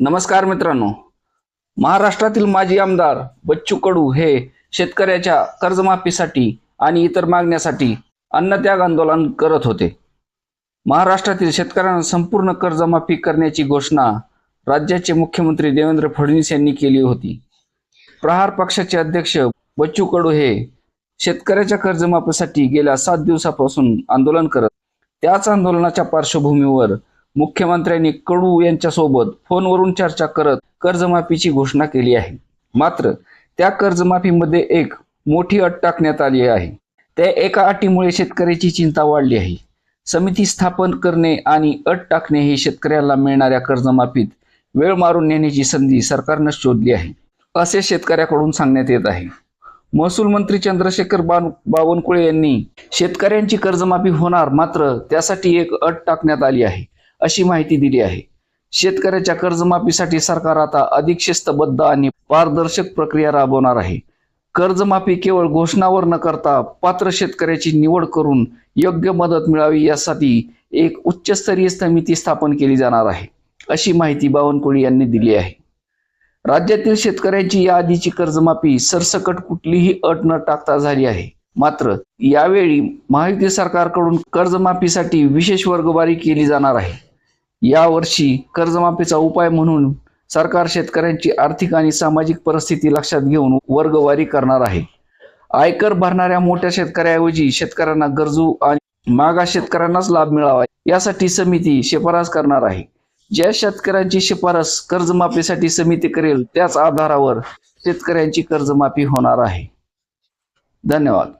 नमस्कार मित्रांनो. महाराष्ट्रातील माजी आमदार बच्चू कडू हे शेतकऱ्याच्या कर्जमाफीसाठी आणि इतर मागण्यासाठी अन्नत्याग आंदोलन करत होते. महाराष्ट्रातील शेतकऱ्यांना संपूर्ण कर्जमाफी करण्याची घोषणा राज्याचे मुख्यमंत्री देवेंद्र फडणवीस यांनी केली होती. प्रहार पक्षाचे अध्यक्ष बच्चू कडू हे शेतकऱ्याच्या कर्जमाफीसाठी गेल्या सात दिवसापासून आंदोलन करत त्याच आंदोलनाच्या पार्श्वभूमीवर मुख्यमंत्र्यांनी कडू यांच्यासोबत फोनवरून चर्चा करत कर्जमाफीची घोषणा केली आहे. मात्र त्या कर्जमाफीमध्ये एक मोठी अट टाकण्यात आली आहे. त्या एका अटीमुळे शेतकऱ्याची चिंता वाढली आहे. समिती स्थापन करणे आणि अट टाकणे ही शेतकऱ्याला मिळणाऱ्या कर्जमाफीत वेळ मारून नेण्याची संधी सरकारनं शोधली आहे असे शेतकऱ्याकडून सांगण्यात येत आहे. महसूल मंत्री चंद्रशेखर बान बावनकुळे यांनी शेतकऱ्यांची कर्जमाफी होणार मात्र त्यासाठी एक अट टाकण्यात आली आहे. अशी माहिती दिली आहे. शेतकऱ्याच्या कर्जमाफीसाठी सरकार आता अधिक शिस्तबद्ध आणि पारदर्शक प्रक्रिया राबवणार आहे. कर्जमाफी केवळ घोषणावर न करता पात्र शेतकऱ्याची निवड करून योग्य मदत मिळावी यासाठी एक उच्चस्तरीय समिती स्थापन केली जाणार आहे अशी माहिती बावनकुळे यांनी दिली आहे. राज्यातील शेतकऱ्यांची या आधीची कर्जमाफी सरसकट कुठलीही अट न टाकता झाली आहे. मात्र यावेळी महायुती सरकारकडून कर्जमाफीसाठी विशेष वर्गवारी केली जाणार आहे. यावर्षी कर्जमाफीचा उपाय म्हणून सरकार शेतकऱ्यांची आर्थिक आणि सामाजिक परिस्थिती लक्षात घेऊन वर्गवारी करणार आहे. आयकर भरणाऱ्या मोठ्या शेतकऱ्याऐवजी शेतकऱ्यांना गरजू आणि मागा शेतकऱ्यांनाच लाभ मिळावा यासाठी समिती शिफारस करणार आहे. ज्या शेतकऱ्यांची शिफारस कर्जमाफीसाठी समिती करेल त्याच आधारावर शेतकऱ्यांची कर्जमाफी होणार आहे. धन्यवाद.